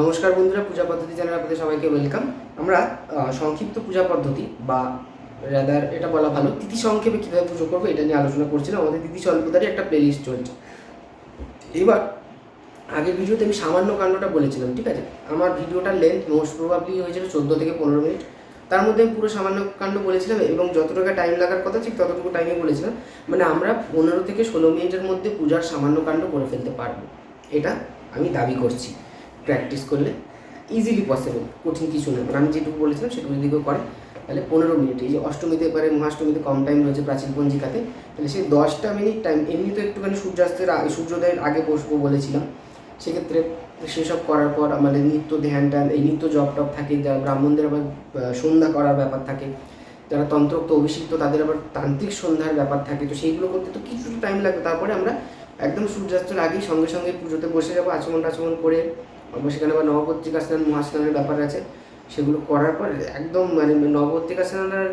নমস্কার বন্ধুরা, পূজা পদ্ধতি চ্যানেলে আপনাদের সবাইকে ওয়েলকাম আমরা সংক্ষিপ্ত পূজা পদ্ধতি বা রাদার এটা বলা ভালো, তিথি সংক্ষেপে কীভাবে পুজো করব এটা নিয়ে আলোচনা করছিলাম আমাদের তিথি স্বল্পতারই একটা প্লেলিস্ট চলছে। এবার, আগের ভিডিওতে আমি সামান্য কাণ্ডটা বলেছিলাম, ঠিক আছে? আমার ভিডিওটার লেন্থ মোস্ট প্রবাবলি হয়েছিল চোদ্দ থেকে পনেরো মিনিট। তার মধ্যে আমি পুরো সামান্য কাণ্ড বলেছিলাম এবং যতটুকু টাইম লাগার কথা ঠিক ততটুকু টাইমে বলেছিলাম। মানে আমরা পনেরো থেকে ষোলো মিনিটের মধ্যে পূজার সামান্য কাণ্ড করে ফেলতে পারব, এটা আমি দাবি করছি। প্র্যাকটিস করলে ইজিলি পসিবল কঠিন কিছু না। আমি যেটুকু বলেছিলাম, সেটুকু যদি কেউ করে, তাহলে পনেরো মিনিট এই যে অষ্টমীতে পারে মহাষ্টমীতে কম টাইম রয়েছে প্রাচীন পঞ্জিকাতে, তাহলে সেই দশটা মিনিট টাইম এমনি তো একটুখানি সূর্যাস্তের সূর্যোদয়ের আগে বসবো বলেছিলাম, সেক্ষেত্রে সেসব করার পর আমাদের নিত্য ধ্যান ট্যান এই নিত্য জপ টপ থাকে, যারা ব্রাহ্মণদের আবার সন্ধ্যা করার ব্যাপার থাকে, যারা তন্ত্রোক্ত অভিষিক্ত, তাদের আবার তান্ত্রিক সন্ধ্যার ব্যাপার থাকে, তো সেইগুলো করতে তো কিছু টাইম লাগবে। তারপরে আমরা একদম সূর্যাস্তের আগেই সঙ্গে সঙ্গে পুজোতে বসে যাব আচমন টাচমন করে সেখানে আবার নবপত্রিকা স্নান মহাস্নানের ব্যাপার আছে, সেগুলো করার পর একদম মানে নবপত্রিকা স্নান আর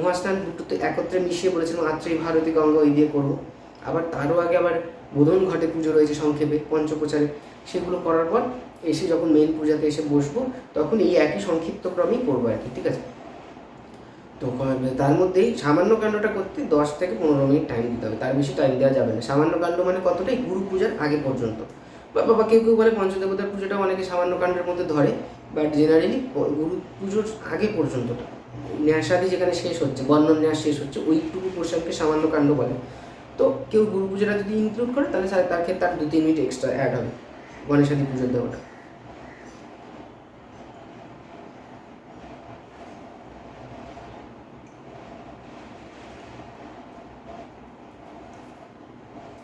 মহাস্নান দুটোতে একত্রে মিশিয়ে বলেছিলাম আত্রেই ভারতী গঙ্গা ওই দিয়ে করব। আবার তারও আগে আবার বোধন ঘটে পুজো রয়েছে সংক্ষেপে, পঞ্চপ্রচারে, সেগুলো করার পর এসে যখন মেন পূজাতে এসে বসবো, তখন এই একই সংক্ষিপ্ত ক্রমেই করব আর কি, ঠিক আছে? তো তার মধ্যেই সামান্য কাণ্ডটা করতে দশ থেকে পনেরো মিনিট টাইম দিতে হবে, তার বেশি টাইম দেওয়া যাবে না। সামান্য কাণ্ড মানে কতটাই গুরু পূজার আগে পর্যন্ত। বাবা কেউ কেউ বলে পঞ্চদেবতার পুজোটা অনেকে সামান্য কাণ্ডের মধ্যে ধরে বাট জেনারেলি গুরু পুজোর আগে পর্যন্তটা। ন্যাসাদি যেখানে শেষ হচ্ছে, বর্ণন ন্যাস শেষ হচ্ছে, ওইটুকু পোর্শনকে সামান্য কাণ্ড বলে। তো কেউ গুরু পুজোটা যদি ইনক্লুড করে, তাহলে তার ক্ষেত্রে তার দু তিন মিনিট এক্সট্রা অ্যাড হবে, গণেশাদি পুজোর দেওয়াটা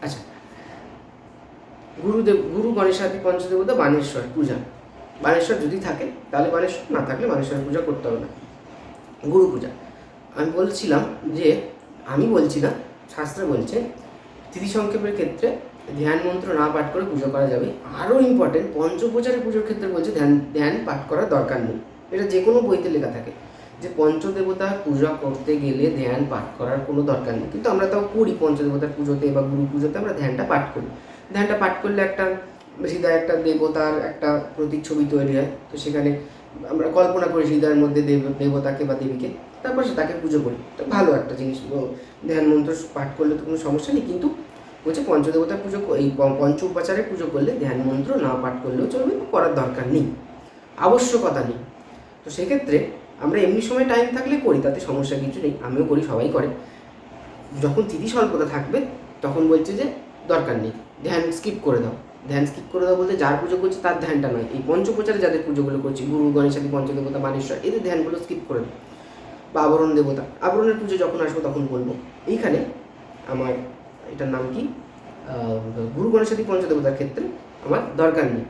আচ্ছা গুরুদেব, গুরু গণেশাদি পঞ্চদেবতা বানেশ্বর পূজা। বানেশ্বর যদি থাকে, তাহলে বানেশ্বর না থাকলে বানেশ্বরের পূজা করতে হবে না। গুরু পূজা। আমি বলছিলাম যে, আমি বলছি না, শাস্ত্রে বলছে, তিথি সংক্ষেপের ক্ষেত্রে ধ্যান মন্ত্র না পাঠ করে পুজো করা যাবে। আরও ইম্পর্টেন্ট পঞ্চপ্রচারের পুজোর ক্ষেত্রে বলছে ধ্যান ধ্যান পাঠ করার দরকার নেই। এটা যে কোনো বইতে লেখা থাকে যে, পঞ্চদেবতার পূজা করতে গেলে ধ্যান পাঠ করার কোনো দরকার নেই। কিন্তু আমরা তাও করি পঞ্চদেবতার পুজোতে বা গুরু পুজোতে আমরা ধ্যানটা পাঠ করি। ধ্যানটা পাঠ করলে একটা হৃদয়, একটা দেবতার একটা প্রতিচ্ছবি তৈরি হয়। তো সেখানে আমরা কল্পনা করি হৃদয়ের মধ্যে দেব, দেবতাকে বা দেবীকে, তারপর সে তাকে পুজো করি। তো ভালো একটা জিনিস। ধ্যান মন্ত্র পাঠ করলে তো কোনো সমস্যা নেই, কিন্তু বলছে পঞ্চদেবতার পুজো এই পঞ্চ উপাচারে পুজো করলে ধ্যান মন্ত্র না পাঠ করলেও চলবে করার দরকার নেই। আবশ্যকতা নেই। তো সেক্ষেত্রে আমরা এমনি সময় টাইম থাকলে করি, তাতে সমস্যা কিছু নেই। আমিও করি, সবাই করে। যখন তিথি স্বল্পতা থাকবে, তখন বলছে যে দরকার নেই। ধ্যান স্কিপ করে দাও। ধ্যান স্কিপ করে দাও বলতে যার পুজো করছে তার ধ্যানটা নয়। এই পঞ্চপ্রচারে যাদের পুজোগুলো করছি, গুরু গণেশাদি পঞ্চদেবতা, বানেশ্বর, এদের ধ্যানগুলো স্কিপ করে দাও। বা আবরণ দেবতা। আবরণের পুজো যখন আসব তখন বলব। এইখানে আমার এটার নাম কি? গুরু গণেশাদি পঞ্চদেবতার ক্ষেত্রে আমার দরকার নেই।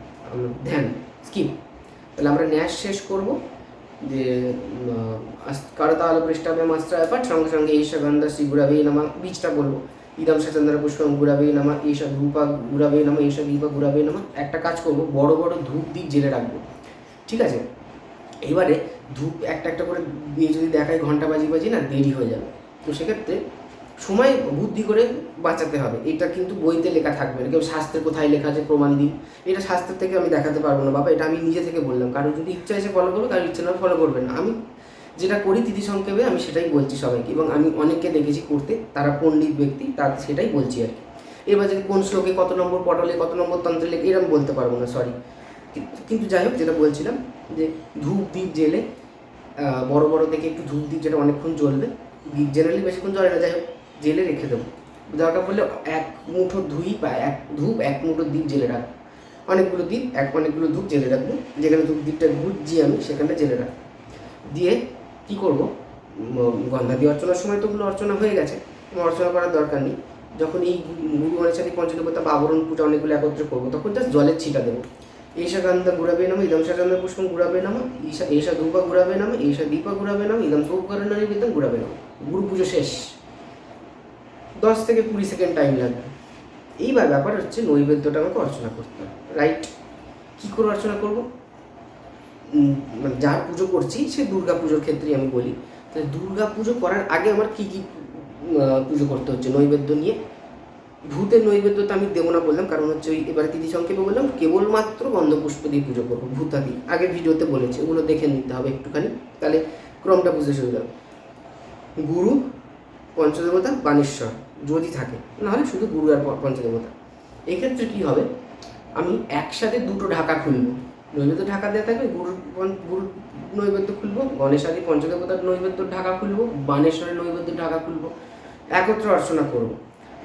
ধ্যান স্কিপ তাহলে আমরা ন্যাস শেষ করব। যে করতাল পৃষ্ঠাবে মাস্ত্রায় পাঠ সঙ্গে সঙ্গে ঈশা গন্ধা শ্রী গুরাবে নামা, বীজটা বলব। ইদম সচন্দ্র পুষ্পম গুরাবে নামা, ঈশা ধূপা, গুরাবে নামা এইসব দীপা, গুরাবে নামা, একটা কাজ করব, বড় বড় ধূপ দিক জেলে রাখব। ঠিক আছে? এবারে ধূপ একটা একটা করে দিয়ে যদি দেখায় ঘণ্টা বাজি বাজি না দেরি হয়ে যাবে। তো সেক্ষেত্রে সময়, বুদ্ধি করে বাঁচাতে হবে। এটা কিন্তু বইতে লেখা থাকবে না। কেউ শাস্ত্রে কোথায় লেখা আছে প্রমাণ দিন এটা শাস্ত্রের থেকে আমি দেখাতে পারব না। বাবা, এটা আমি নিজে থেকে বললাম। কারণ যদি ইচ্ছা এসে ফলো করব, কারোর ইচ্ছা না ফলো করবে না। আমি যেটা করি তিথি সংক্ষেপে, আমি সেটাই বলছি সবাইকে। এবং আমি অনেককে দেখেছি করতে, তারা পণ্ডিত ব্যক্তি তার সেটাই বলছি আর কি। এবার যদি কোন শ্লোকে কত নম্বর পটলে, কত নম্বর তন্ত্রে লেখে এরকম বলতে পারব না সরি কিন্তু যাই হোক, যেটা বলছিলাম, যে ধূপ দ্বীপ জেলে বড় বড় দেখে একটু ধূপ দ্বীপ যেটা অনেকক্ষণ জ্বলবে। দ্বীপ জেনারেলি বেশিক্ষণ জ্বলে না, যাই হোক জেলে রেখে দেবো। দরকার পড়লে এক মুঠো ধুই বা এক ধূপ, এক মুঠো দ্বীপ জেলে রাখব। অনেকগুলো দ্বীপ এক অনেকগুলো ধূপ জেলে রাখব। যেখানে ধূপ দ্বীপটা বুঝছি আমি, সেখানে জেলে রাখব। দিয়ে কী করব? উম, গন্ধা দিয়ে অর্চনার সময় তো ওগুলো অর্চনা হয়ে গেছে। অর্চনা করার দরকার নেই। যখন এই গুরু সাথে পঞ্চদেবতা বা আবরণ পূজা অনেকগুলো একত্রে করব তখন জাস্ট জলের ছিটা দেবো। এইসা গন্ধা গুড়াবে নামা ইদম সাচন্দ্র পুষ্পম গুড়াবে নামা ঈশা এইসা ধূপা গুড়াবে নামা এইসা দীপা গুড়াবে নামা ইদম করেন বিদম গুড়াবে নামা। গুরু পুজো শেষ। দশ থেকে কুড়ি সেকেন্ড টাইম লাগবে। এইবার ব্যাপার হচ্ছে নৈবেদ্যটা আমাকে অর্চনা করতে হবে রাইট কী করে অর্চনা করব? যার পুজো করছি, সে দুর্গা পুজোর ক্ষেত্রেই আমি বলি। তাহলে দুর্গা পুজো করার আগে আমার কী কী পুজো করতে হচ্ছে? নৈবেদ্য নিয়ে? ভূতের নৈবেদ্য তো আমি দেবো না বললাম, কারণ হচ্ছে ওই এবার তিথি সংক্ষেপে বললাম, কেবলমাত্র গন্ধপুষ্প দিয়ে পুজো করব, ভূতাদি। আগের ভিডিওতে বলেছি, ওগুলো দেখে নিতে হবে একটুখানি। তাহলে ক্রমটা বুঝতে সুবিধা গুরু, পঞ্চদেবতা, বানেশ্বর, যদি থাকে, নাহলে শুধু গুরু আর পঞ্চদেবতা। এক্ষেত্রে কি হবে? আমি একসাথে দুটো ঢাকা খুলবো। নৈবেদ্য ঢাকা দেওয়া থাকবে, গুরু গুরু নৈবেদ্য খুলবো, গণেশ আদি পঞ্চদেবতার নৈবেদ্য ঢাকা খুলবো, বানেশ্বরের নৈবেদ্য ঢাকা খুলবো, একত্র অর্চনা করব।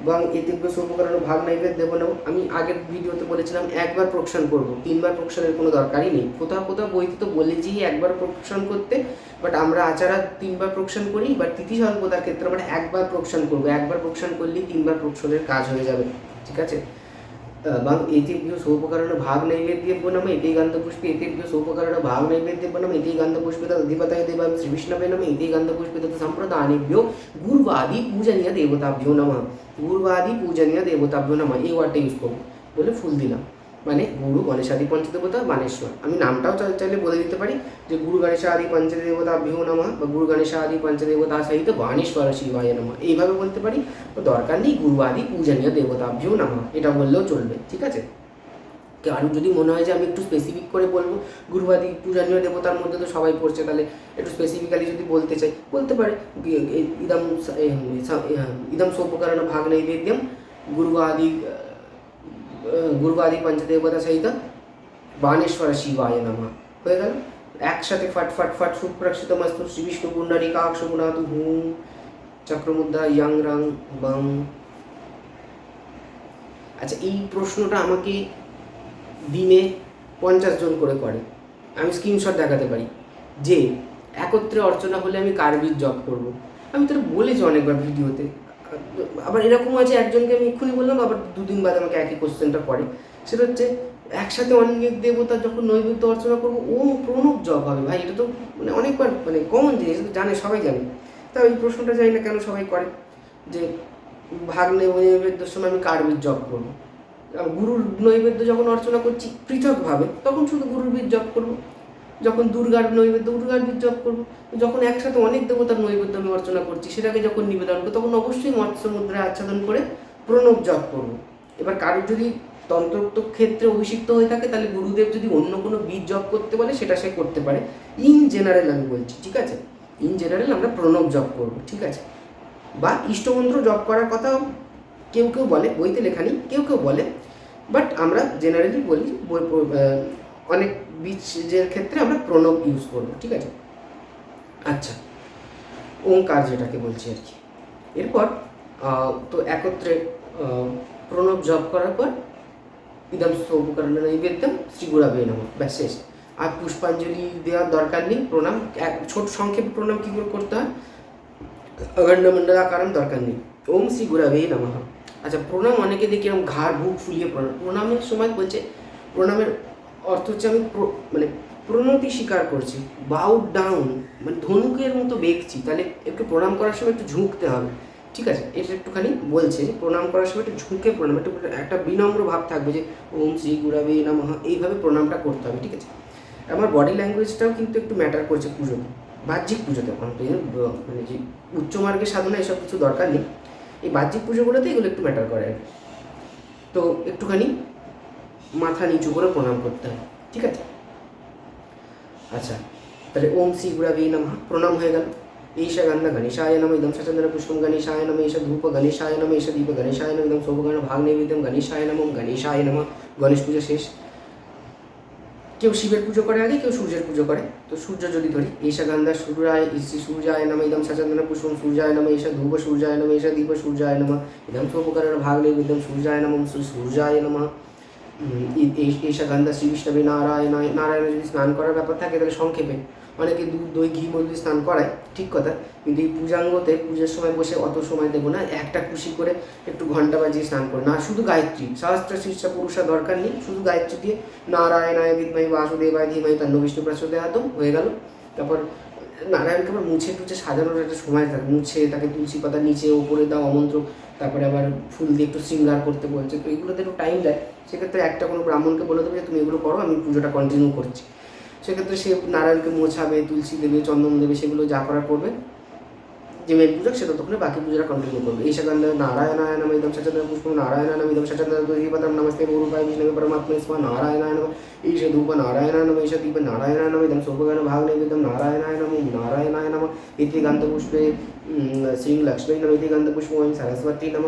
এবং এদিব্য সৌপকরণ ভাগ নৈবেদ্য দেবো নেব। আমি আগের ভিডিওতে বলেছিলাম, একবার প্রক্ষণ করব। তিনবার প্রক্ষণের কোনো দরকারই নেই। কোথাও কোথাও বইতে তো বলেছি একবার প্রক্ষণ করতে বাট আমরা আচারা তিনবার প্রক্ষণ করি বাট তিথি স্বল্পতার ক্ষেত্রে আমরা একবার প্রক্ষণ করব। একবার প্রক্ষণ করলেই তিনবার প্রক্ষণের কাজ হয়ে যাবে। ঠিক আছে? सोपकरण भाग नैवेद्यपनम इति गन्धपुष्पे सोपकरण भाग नैवेद्यपनम इति गन्धपुष्पे तदधिपतये श्रीविष्णवे नम इति गन्धपुष्पे तत् सम्प्रदानेभ्यो गुर्वादि पूजनीय देवताभ्यो नम। गुर्वादि पूजनीय देवताभ्यो नमः एव अट्टे बोले फुल दिला মানে গুরু গণেশ গণেশাদি পঞ্চদেবতা বানেশ্বর। আমি নামটাও চাইলে বলে দিতে পারি যে গুরু গণেশ আদি গণেশাদি পঞ্চদেবতাভ্যো নমঃ বা গুরু গণেশ গণেশাদি পঞ্চদেবতা সহিত বানেশ্বর শিবায় নামা। এইভাবে বলতে পারি। তো দরকার নেই গুরুবাদী পূজনীয় দেবতাভ্যও নামা। এটা বললেও চলবে ঠিক আছে? কারণ যদি মনে হয় যে আমি একটু স্পেসিফিক করে বলব গুরুবাদী পূজনীয় দেবতার মধ্যে তো সবাই পড়ছে তাহলে একটু স্পেসিফিক্যালি যদি বলতে চাই বলতে পারে ইদম ইদম সোপকরণ ভাগ নৈবেদ্যম গুরুবাদী আহ, গুরুবাদী পঞ্চদেবতা সহিত বানেশ্বর শিবায় নমঃ হয়ে গেল একসাথে ফাট ফাট ফাট সুপ্রক্ষিত মস্তু শ্রী বিষ্ণু পুণ্ডরিকাক্ষ গুণাতু হুম চক্রমুদ্রা ইয়াং রাং বাং আচ্ছা এই প্রশ্নটা আমাকে দিনে পঞ্চাশ জন করে করে। আমি স্ক্রিনশট দেখাতে পারি। যে, একত্রে অর্চনা হলে আমি কার্বিক জব করব? আমি তো এটা বলেছি অনেকবার ভিডিওতে। আবার এরকম আছে, একজনকে আমি এক্ষুনি বললাম, আবার দুদিন বাদে আমাকে একই কোশ্চেনটা করে। সেটা হচ্ছে, একসাথে অনেক দেবতা যখন নৈবেদ্য অর্চনা করব, ও প্রণব জব হবে। ভাই, এটা তো মানে অনেকবার মানে কমন জিনিস জানে, সবাই জানে। তা এই প্রশ্নটা জানি না কেন সবাই করে, যে ভাগ নৈবেদ্যের সময় আমি কার্বিক জব করব? গুরুর নৈবেদ্য যখন অর্চনা করছি পৃথকভাবে, তখন শুধু গুরুর বীর জপ করব? যখন দুর্গার নৈবেদ্য, দুর্গার বীর জপ করব, যখন একসাথে অনেক দেবতার নৈবেদ্য আমি অর্চনা করছি, সেটাকে যখন নিবেদন করব, তখন অবশ্যই মৎস্য মুদ্রায় আচ্ছাদন করে প্রণব জপ করব। এবার কারোর যদি তন্ত্রোক্ত ক্ষেত্রে অভিষিক্ত হয়ে থাকে, তাহলে গুরুদেব যদি অন্য কোনো বীজ জপ করতে বলে, সেটা সে করতে পারে। ইন জেনারেল আমি বলছি, ঠিক আছে? ইন জেনারেল আমরা প্রণব জপ করব, ঠিক আছে? বা ইষ্টমন্ত্র জপ করার কথা কেউ কেউ বলে, বইতে লেখা নেই, কেউ কেউ বলে। বাট আমরা জেনারেলি বলি অনেক বীজের ক্ষেত্রে আমরা প্রণব ইউজ করব, ঠিক আছে? আচ্ছা ওঙ্কার যেটাকে বলছি আর কি। এরপর তো একত্রে প্রণব জপ করার পর ইদম সৌপকরণ নৈবেদ্যম শ্রী গুরাবে নম, ব্যাস শেষ। আর পুষ্পাঞ্জলি দেওয়ার দরকার নেই, প্রণাম, এক, ছোট সংক্ষেপ প্রণাম কী করে করতে হয়? অখণ্ড মণ্ডলাকারণ দরকার নেই। ওম শ্রী গুরাবে নমঃ। আচ্ছা প্রণাম অনেকে দেখি এরকম ঘাড়, বুক ফুলিয়ে প্রণাম, প্রণামের সময় বলছে, প্রণামের অর্থ হচ্ছে আমি মানে প্রণতি স্বীকার করছি। বাউ ডাউন মানে ধনুকের মতো বেগছি তাহলে একটু প্রণাম করার সময় একটু ঝুঁকতে হবে। ঠিক আছে? এটা একটুখানি বলছে যে প্রণাম করার সময় একটু ঝুঁকে প্রণাম, একটু একটা বিনম্র ভাব থাকবে যে ওম শ্রী গুরাবে নমঃ, এইভাবে প্রণামটা করতে হবে। ঠিক আছে? আমার বডি ল্যাঙ্গুয়েজটাও কিন্তু একটু ম্যাটার করছে পুজোতে। বাহ্যিক পুজোতে। ব- মানে যে উচ্চমার্গের সাধনা এসব কিছু দরকার নেই। এই বাহ্যিক পুজোগুলোতে এগুলো একটু ম্যাটার করে আর। তো একটুখানি মাথা নিচু করে প্রণাম করতে হয়, ঠিক আছে? আচ্ছা তাহলে ওম শ্রী গুরাবি নমঃ, প্রণাম হয়ে গেল। ঈশা গন্ধ গণেশায় নম, ইদম সচন্দ্র পুষ্পম গণেশায় নম, ঈশা ধূপ গণেশায় নম, ঈশা দীপ গণেশায় নম ইদম শোভগণ ভাগ নৈবেদ্যম গণেশায় নম গণেশায় নম। গণেশ পুজো শেষ। কেউ শিবের পুজো করে আগে, কেউ সূর্যের পুজো করে। তো সূর্য যদি ধরি, ঈশা গন্ধা সূর্যায় শ্রী সূর্যায় নম ইদম সচন্দ্র পুষ্পম সূর্যায় নম, ঈশা ধূপ সূর্যায় নম, ঈশা দীপ সূর্যায় নম ইদম শোভকরণ ভাগ নৈবেদ্যম সূর্যায় নম সূর্যায় নম। ঈশা গন্ধা শ্রী বিষ্ণবে নারায়ণ নারায়ণ যদি স্নান করার ব্যাপার থাকে, তাহলে সংক্ষেপে। অনেকে দুধ দই ঘি মধ্যে স্নান করায়, ঠিক কথা। কিন্তু এই পূজাঙ্গতে, পুজোর সময় বসে অত সময় দেবো না, একটা খুশি করে একটু ঘণ্টা বাজিয়ে স্নান করে না শুধু গায়ত্রী সহস্র শীর্ষ পুরুষা দরকার নেই, শুধু গায়ত্রী দিয়ে নারায়ণায় বিদ্ময় বাসুদেবায় ধীমাই তন্ন বিষ্ণু প্রচোদয়াতম হয়ে গেল। তারপর নারায়ণকে আবার মুছে টুছে সাজানোর একটা সময় থাকে। মুছে তাকে তুলসী পাতা নিচে ওপরে দাও অমন্ত্র, তারপরে আবার ফুল দিয়ে একটু শৃঙ্গার করতে বলছে। তো এগুলোতে একটু টাইম দেয়। সেক্ষেত্রে একটা কোনো ব্রাহ্মণকে বলে দেবে যে, তুমি এগুলো করো, আমি পুজোটা কন্টিনিউ করছি। সেক্ষেত্রে সে নারায়ণকে মোছাবে, তুলসী দেবে, চন্দন দেবে, সেগুলো যা করার করবে। যে মেন পুজো সে ততক্ষণে বাকি পুজোটা কন্টিনিউ করবে। এই সেখানে নারায়ণায় নাম ইদম সচন্দ্র পুষ্প নারায়ণায় নাম ইদম সচন্দ্র দুর্গীপদম নমস্তে গুরুপায় বিষ্ণু পরমাত্মা স্ম নারায়ণায় নম ঈশ ধূপ নারায়ণায় নম ঈশ দীপ নারায়ণায় নম ইদম সৌভগান ভাগ নৈবেদ্যম নারায়ণায় নম নারায়ণায় নম ইতি গন্ধপুষ্পে শ্রী লক্ষ্মী নম ইতি গন্ধপুষ্প ওম সরস্বতী নম।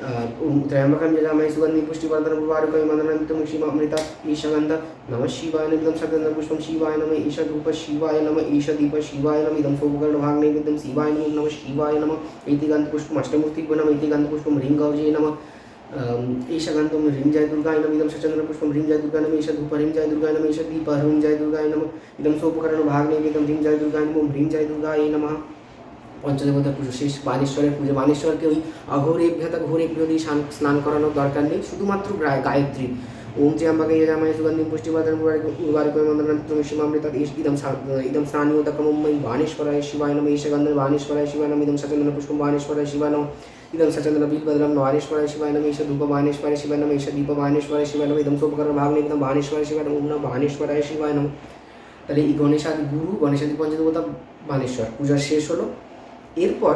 ओम त्र्यंबकं यजामहे सुगन्धिं पुष्टिवर्धनं पुवारुकं मदनन्तं क्षीमामृता ईशगन्ध, नमः शिवाय निदं सगन्धं शिवाय नमः ईशधूप शिवाय नमः ईशदीप शिवाय नमः, इदं सोमकर्णभाग्नैवेद्यं शिवाय नमः नमः शिवाय नमः इति गन्धपुष्पम् अष्टमूर्तिभ्यो नमः इति गन्धपुष्पं ह्रीङ्गौजे नमः ईशगन्धं ह्रीं जय दुर्गाय नमः, इदं सचन्द्रपुष्पं ह्रीं जय दुर्गाय नमः, ईशधूप ह्रीं जय दुर्गाय नमः, ईशदीप ह्रीं जय दुर्गाय नमः, इदं सोपकर्णभाग्नैवेद्यं ह्रीं जय दुर्गाय नमः ह्रीं जय दुर्गाय नमः। পঞ্চদেবতার পুজো শেষ। বানেশ্বরের পুজো। বানেশ্বরকে ওই অঘোরেভ্যতা ঘোরেভ্য দিয়ে স্নান স্নান করানোর দরকার নেই। শুধুমাত্র গায়- গায়ত্রী। ওম ত্র্যম্বকে যজামহে সুগন্ধিং পুষ্টিবর্ধন উর্বারিকম মন্ত্রণান্তম সীমামৃতা ইদম ইদম স্নানীয়তকমম্মৈ বাণেশ্বরায় শিবায় নম। ঈশগন্ধ বাণেশ্বরায় শিবায় নম। ইদম সচন্দন পুষ্পম বাণেশ্বরায় শিবায় নম। সচন্দন বিলবদলম নারেশ্বরায় শিবায় নম। ঈশ ধূপ বাণেশ্বরায় শিবায় নম। ঈশ দীপ বাণেশ্বরায় শিবায় নম। ইদম সোপকরণ ভাগ ইদম বাণেশ্বরায় শিবায় নম। ওম নম। বাণেশ্বরায় শিবায় নম। তাহলে এই গণেশাদি গুরু, গণেশাদি পঞ্চদেবতা বাণেশ্বর। পূজা শেষ হলো। এরপর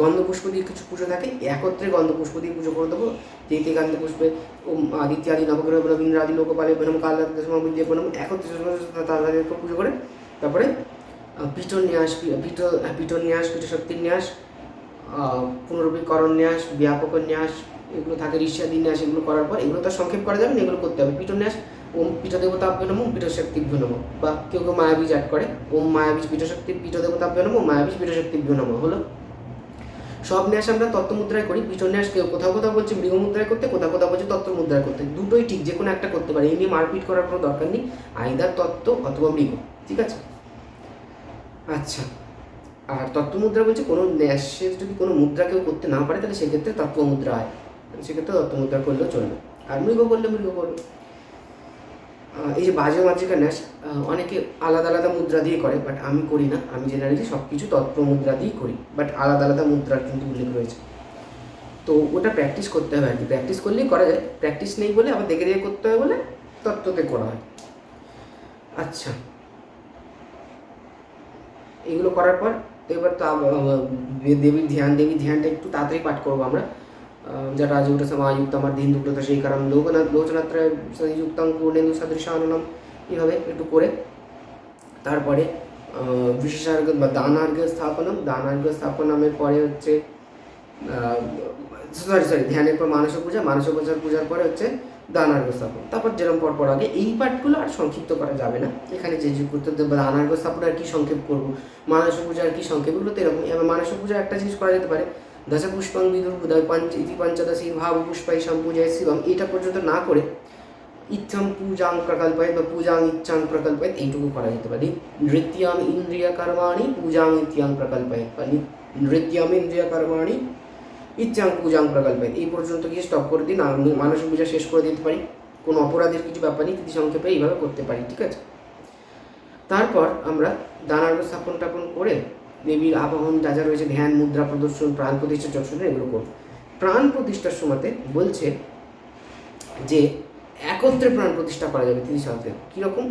গন্ধপুষ্প দিয়ে কিছু পুজো থাকে একত্রে গন্ধপুষ্প দিয়ে পুজো করে দেবো। যেতে গন্ধ পুষ্পে ওম আদিত্যাদি নবগ্রহ রবীন্দ্র আদি লোকপালে বনম কাল বিদ্যে বনম একত্রে পুজো করে। তারপরে পিঠন ন্যাস পিঠ পিঠন ন্যাস পিঠ শক্তির ন্যাস আহ, পুনরূপীকরণ ন্যাস ব্যাপক ন্যাস এগুলো থাকে ঋষাদি ন্যাস এগুলো করার পর এগুলো তো সংক্ষেপ করা যাবে না এগুলো করতে হবে। পিঠ ন্যাস ওম পীঠ দেবতাভ্য নম পীঠ শক্তিভ্য নম। বা কেউ কেউ মায়াবীজ অ্যাড করে, ওম মায়াবীজ পীঠ শক্তি পীঠ দেবতাভ্য নম মায়াবীজ পীঠ শক্তিভ্য নম। হলো? সব ন্যাস আমরা তত্ত্ব মুদ্রায় করি পিছন ন্যাস কেউ কোথাও কোথাও বলছে মৃগ মুদ্রায় করতে, কোথাও কোথাও বলছে তত্ত্ব মুদ্রায় করতে। দুটোই ঠিক যে কোনো একটা করতে পারে। এই নিয়ে মারপিট করার কোনো দরকার নেই, আইদার তত্ত্ব অথবা মৃগ, ঠিক আছে? আচ্ছা আর তত্ত্ব মুদ্রা বলছে কোনো ন্যাসের যদি কোনো মুদ্রা কেউ করতে না পারে, তাহলে সেক্ষেত্রে তত্ত্ব মুদ্রা হয়। সেক্ষেত্রে তত্ত্ব মুদ্রা করলেও চলবে। আর মৃগ করলে মৃগ করবে। এই যে বাজে মাতৃকা ন্যাস অনেকে আলাদা আলাদা মুদ্রা দিয়ে করে বাট আমি করি না। আমি জেনারেলি সব কিছু তত্ত্ব মুদ্রা দিয়েই করি বাট আলাদা আলাদা মুদ্রার কিন্তু উল্লেখ রয়েছে। তো ওটা প্র্যাকটিস করতে হবে আর কি। প্র্যাকটিস করলেই করা যায়। প্র্যাকটিস নেই বলে, আবার দেখে দেখে করতে হবে বলে তত্ত্বতে করা হয়। আচ্ছা। এগুলো করার পর এবার তো দেবীর ধ্যান, দেবীর ধ্যানটা একটু তাড়াতাড়ি পাঠ করব আমরা। যেটা রাজউট সমাযুক্ত আমার দিন দুটো তো সেই কারণ লোকনাথ লোচনাত্রয় সংযুক্তং পূর্ণেন্দু সদৃশাননম এইভাবে একটু করে তারপরে বিশেষার্ঘ বা দানার্ঘ স্থাপনম দানার্ঘ স্থাপনমের পরে হচ্ছে সরি সরি ধ্যানের পর মানস পূজা মানস পূজার পূজার পরে হচ্ছে দানার্ঘ স্থাপন তারপর যেরকম পর পর আগে এই পাঠগুলো আর সংক্ষিপ্ত করা যাবে না এখানে যে যে করতে দানার্ঘ স্থাপন আর কি সংক্ষেপ করব মানস পূজা আর কি সংক্ষেপ এগুলো তো এরকম এবার মানস পূজা একটা জিনিস করা যেতে পারে দশ পুষ্পাং বিদুর পঞ্চ ইতি পঞ্চদশী ভাব পুষ্পাই সম্পূজায় শিবম। এটা পর্যন্ত না করে ইচ্ছাম পূজাং প্রকল্পায় বা পূজাং ইচ্ছাং প্রকল্পায় এইটুকু করা যেতে পারে। নৃত্যাম ইন্দ্রিয় কর্মাণি পূজাং ইত্যাং প্রকল্পায় বা নি- নৃত্যাম ইন্দ্রিয় কর্মাণি ইচ্ছাং পূজাং প্রকল্পায় এই পর্যন্ত গিয়ে স্টপ করে দিন। মানসিক পূজা শেষ করে দিতে পারি। কোনো অপরাধের কিছু ব্যাপার নেই। কিছু সংক্ষেপে এইভাবে করতে পারি। ঠিক আছে? তারপর আমরা দানার্ঘ স্থাপন টাপন করে দেবীর আবাহন, যা যা রয়েছে, ধ্যান, মুদ্রা প্রদর্শন, প্রাণ প্রতিষ্ঠা যক্ষণ এগুলো করব প্রাণ প্রতিষ্ঠার সময়তে বলছে যে, একত্রে প্রাণ প্রতিষ্ঠা করা যাবে তিনি সালতে কীরকম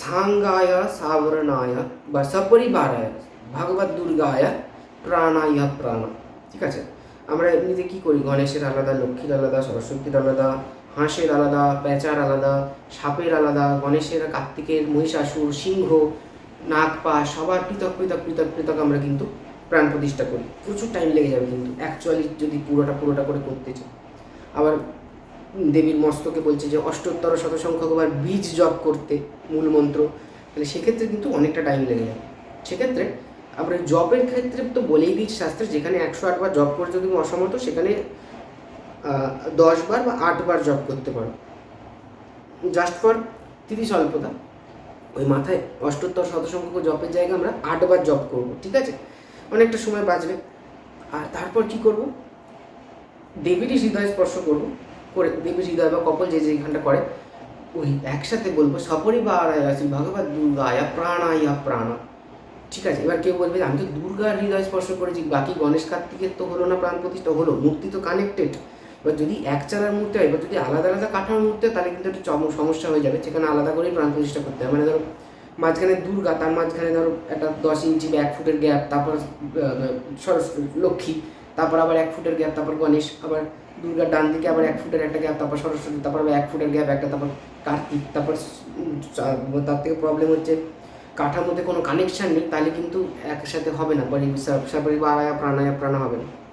সাঙ্গায়, সাবরণায় বা সপরিবারায়, ভগবত দুর্গায় প্রাণায় প্রাণ। ঠিক আছে? আমরা এমনিতে কী করি? গণেশের আলাদা, লক্ষ্মীর আলাদা, সরস্বতীর আলাদা, হাঁসের আলাদা প্যাঁচার আলাদা, সাপের আলাদা, গণেশের, কার্তিকের, মহিষাসুর, সিংহ নাগ পা সবার পৃথক পৃথক পৃথক পৃথক আমরা কিন্তু প্রাণ প্রতিষ্ঠা করি। প্রচুর টাইম লেগে যাবে কিন্তু। অ্যাকচুয়ালি যদি পুরোটা পুরোটা করে করতে চাই। আবার দেবীর মস্তকে বলছে যে অষ্টোত্তর শত সংখ্যক আবার বীজ জপ করতে মূল মন্ত্র। তাহলে সেক্ষেত্রে কিন্তু অনেকটা টাইম লেগে যাবে। সেক্ষেত্রে আমরা জপের ক্ষেত্রে তো বলেই দিয়েছি শাস্ত্রে যেখানে একশো আটবার জপ করতে তুমি অসমর্থ সেখানে আহ, দশ বার বা আটবার জপ করতে পারো। জাস্ট ফর তিরিশ অল্পতা। ওই মাথায় অষ্টোত্তর শতসংখ্যক জপের জায়গায় আমরা আটবার জপ করব, ঠিক আছে? অনেকটা সময় বাঁচবে। আর তারপর কি করব? দেবীরই হৃদয় স্পর্শ করব, করে দেবীর হৃদয় বা কপল যে যেখানটা করে, ওই একসাথে বলব সপরিবার আছি ভগবত দুর্গায়া প্রাণায়া প্রাণ ঠিক আছে? এবার কেউ বলবে, আমি তো দুর্গার হৃদয় স্পর্শ করেছি, বাকি গণেশ কার্তিকের তো হলো না, প্রাণ প্রতিষ্ঠা হলো মূর্তি তো কানেক্টেড এবার যদি এক চারার মূর্তি হয় এবার যদি আলাদা আলাদা কাঠার হয় তাহলে কিন্তু একটু চম- সমস্যা হয়ে যাবে। সেখানে আলাদা করেই প্রাণ প্রতিষ্ঠা করতে হবে। মানে ধরো, মাঝখানে দুর্গা, তার মাঝখানে ধরো একটা দশ ইঞ্চি বা এক ফুটের গ্যাপ, তারপর সরস্বতী লক্ষ্মী, তারপর আবার এক ফুটের গ্যাপ, তারপর গণেশ, আবার দুর্গার ডান দিকে আবার এক ফুটের একটা গ্যাপ, তারপর সরস্বতী, তারপর আবার এক ফুটের গ্যাপ, একটা, তারপর কার্তিক, তারপর তার থেকে প্রবলেম হচ্ছে কাঠার মধ্যে কোনো কানেকশান নেই, তাহলে কিন্তু একসাথে হবে না। পরি সাপরি বা আয়া প্রাণায়া প্রাণা হবে না।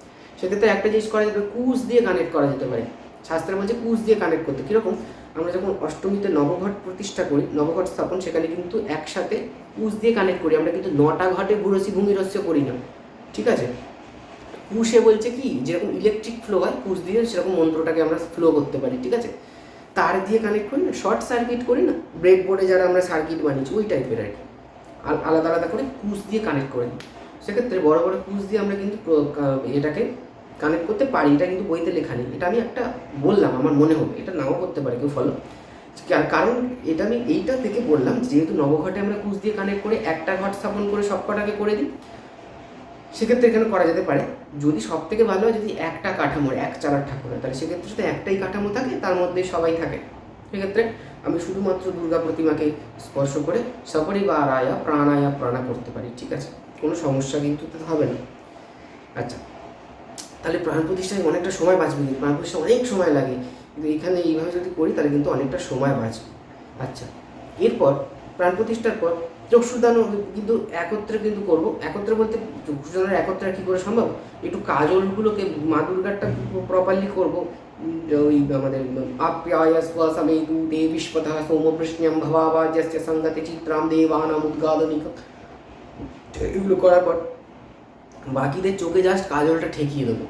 সেক্ষেত্রে একটা জিনিস করা যেতে কুশ দিয়ে কানেক্ট করা যেতে পারে। শাস্ত্রে বলছে কুশ দিয়ে কানেক্ট করতে। কীরকম? আমরা যখন অষ্টমীতে নবঘট প্রতিষ্ঠা করি, নবঘট স্থাপন, সেখানে কিন্তু একসাথে কুশ দিয়ে কানেক্ট করি। আমরা কিন্তু নটা ঘটে গুরসি ভূমি রস্য করি না। ঠিক আছে? কুশে বলছে কি, যেরকম ইলেকট্রিক ফ্লো হয়, কুশ দিয়ে সেরকম মন্ত্রটাকে আমরা ফ্লো করতে পারি। ঠিক আছে? তার দিয়ে কানেক্ট করি না শর্ট সার্কিট করি না ব্রেড বোর্ডে যারা আমরা সার্কিট বানিয়েছি, ওই টাইপের আর কি। আলাদা আলাদা করে কুশ দিয়ে কানেক্ট করে দিই। সেক্ষেত্রে বড় বড় কুশ দিয়ে আমরা কিন্তু এটাকে কানেক্ট করতে পারি, এটা কিন্তু বইতে লেখা নেই। এটা আমি একটা বললাম, আমার মনে হবে, এটা নাও করতে পারে, কেউ ফলো কারণ এটা আমি এইটা থেকে বললাম যেহেতু নবঘটে আমরা কুশ দিয়ে কানেক্ট করে একটা ঘট স্থাপন করে সব কটাকে করে দিই, সেক্ষেত্রে এখানে করা যেতে পারে। যদি সব থেকে ভালো হয় যদি একটা কাঠামোর এক চালার ঠাকুর হয় তাহলে সেক্ষেত্রে শুধু একটাই কাঠামো থাকে, তার মধ্যে সবাই থাকে। সেক্ষেত্রে আমি শুধুমাত্র দুর্গা প্রতিমাকে স্পর্শ করে সপরিবারায়া প্রাণায়া প্রাণা করতে পারি, ঠিক আছে? কোনো সমস্যা কিন্তু হবে না। আচ্ছা তাহলে প্রাণ প্রতিষ্ঠায় অনেকটা সময় বাঁচবে কিন্তু প্রাণ প্রতিষ্ঠা অনেক সময় লাগে। কিন্তু এখানে এইভাবে যদি করি, তাহলে কিন্তু অনেকটা সময় বাঁচবে আচ্ছা এরপর প্রাণ প্রতিষ্ঠার পর চক্ষুদানও কিন্তু একত্রে কিন্তু করব। একত্রে বলতে চক্ষুদানের একত্রে কি করে সম্ভব? একটু কাজলগুলোকে, মা দুর্গারটা প্রপারলি করব। ওই আমাদের আপ্যায় স্বসমে তু দেবিষ্পত সোমপ্রশ্নম ভবাবাজ্যস্য সঙ্গতে চিত্রাম দেবানাম উদ্গাদনিক। এগুলো করার পর বাকিদের চোখে জাস্ট কাজলটা ঠেকিয়ে দেবো।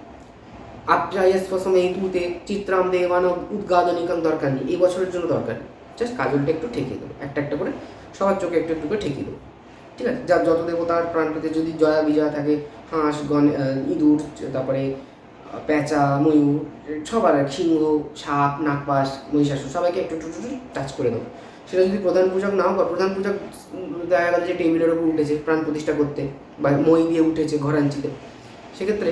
আপ্যায়স্ব সময়েতুতে চিত্রাম দেবান উদ্গাদনিকম দরকার নেই, এই বছরের জন্য দরকার নেই। জাস্ট কাজলটা একটু ঠেকিয়ে দেবো, একটা একটা করে সবার চোখে একটু একটু করে ঠেকিয়ে দেবো। ঠিক আছে? যার যত দেবতার প্রাণপতি যদি জয়া বিজয়া থাকে, হাঁস গণ ইঁদুর, তারপরে পেঁচা, ময়ূর, সবার সিংহ, সাপ নাগপাশ মহিষাসুর, সবাইকে একটু একটু টাচ করে দেবো। সেটা যদি প্রধান পূজক নাও করে, প্রধান পূজক দেখা গেল যে টেবিলের ওপর উঠেছে, প্রাণ প্রতিষ্ঠা করতে বা মই দিয়ে উঠেছে ঘরাঞ্চিতে। সেক্ষেত্রে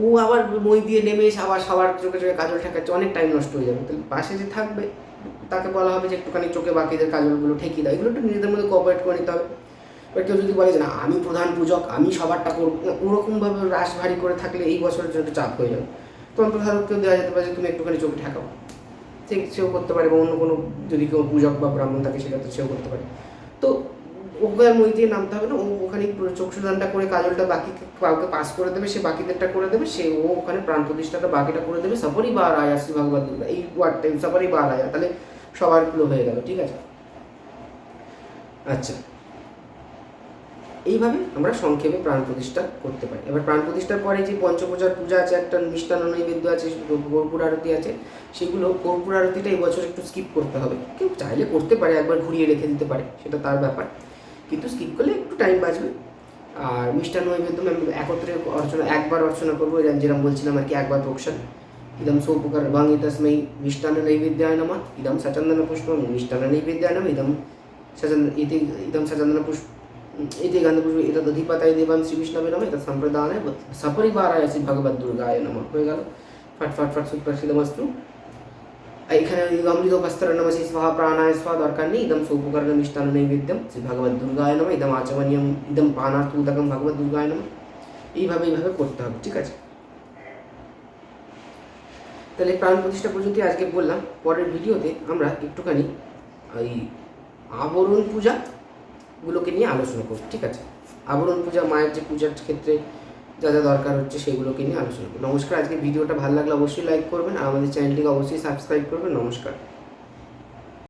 ও আবার মই দিয়ে নেমে আবার সবার চোখে চোখে কাজল ঠেকাচ্ছে, অনেক টাইম নষ্ট হয়ে যাবে। তাহলে পাশে যে থাকবে, তাকে বলা হবে যে একটুখানি চোখে বাকিদের কাজলগুলো ঠেকিয়ে দাও। এগুলো একটু নিজেদের মধ্যে কোঅপারেট করে নিতে হবে। এবার কেউ যদি বলে যে না, আমি প্রধান পূজক, আমি সবারটা করব ওরকমভাবে রাশ ভারী করে থাকলে এই বছরের জন্য চাপ হয়ে যাবে। তখন প্রধানকেও দেওয়া যেতে পারে যে তুমি একটুখানি চোখে ঠেকাও। সে সেও করতে পারে বা অন্য কোনো যদি কেউ পূজক বা ব্রাহ্মণ থাকে সেটা তো সেও করতে পারে। তো ওখানে মই দিয়ে নামতে হবে না, ও ওখানে চক্ষুদানটা করে কাজলটা বাকি কাউকে পাস করে দেবে, সে বাকিদেরটা করে দেবে, সে ও ওখানে প্রাণ প্রতিষ্ঠাটা বাকিটা করে দেবে, সবারই বার আয়া শ্রী ভগবান এই ওয়ার্ডটাই সবারই বার আয়া তাহলে সবারগুলো হয়ে গেল, ঠিক আছে? আচ্ছা। এইভাবে আমরা সংক্ষেপে প্রাণ প্রতিষ্ঠা করতে পারি। এবার প্রাণ প্রতিষ্ঠার পরে যে পঞ্চপূজার পূজা আছে, একটা মিষ্টান্ন নৈবেদ্য আছে কর্পূর আরতি আছে, সেগুলো কর্পূর আরতিটা এই বছর একটু স্কিপ করতে হবে। কেউ চাইলে করতে পারে, একবার ঘুরিয়ে রেখে দিতে পারে, সেটা তার ব্যাপার। কিন্তু স্কিপ করলে একটু টাইম বাঁচবে। আর মিষ্টান্ন নৈবেদ্য আমি একত্রে অর্চনা, একবার অর্চনা করব এরকম যেরকম বলছিলাম আর কি, একবার প্রোকশন ইদম সোপকার ভাঙি তস্मै মিষ্টান্ন নৈবেদ্যায় নমঃ, ইদম সচন্দন পুষ্পম, মিষ্টান্ন নৈবেদ্যায় নমঃ, ইদম সচন্দ ইদম সচন্দন পুষ্প इति गन्धपुष्प एतदधिपतये देवां श्रीविष्णवे नमः एतत् सम्प्रदाने सपरिवाराय শ্রী ভগবত দুর্গায় নমঃ হয়ে গেল ফট ফট ফট সুপ্রসিদ্ধমস্তু এখানে অমৃত বস্ত্র নম শ্রী স্বাহা প্রাণায় স্বা দরকার নেই ইদম সৌপকর্ণ মিষ্টান্ন নৈবেদ্যম শ্রী ভগবত দুর্গায় নম ইদম আচমনীয়ম ইদম পানার্থুদকম ভগবত দুর্গায় নম এইভাবে এইভাবে করতে হবে ঠিক আছে তাহলে প্রাণ প্রতিষ্ঠা পর্যন্ত আজকে বললাম পরের ভিডিওতে আমরা একটুখানি ওই আবরণ পূজা গুলোকে নিয়ে আলোচনা করব, ঠিক আছে? আবরণ পূজা, মায়ের যে পূজার ক্ষেত্রে যা যা দরকার হচ্ছে সেগুলোকে নিয়ে আলোচনা করব। নমস্কার, আজকে ভিডিওটা ভালো লাগলে অবশ্যই লাইক করবেন আর আমাদের চ্যানেলটিকে অবশ্যই সাবস্ক্রাইব করবেন। নমস্কার।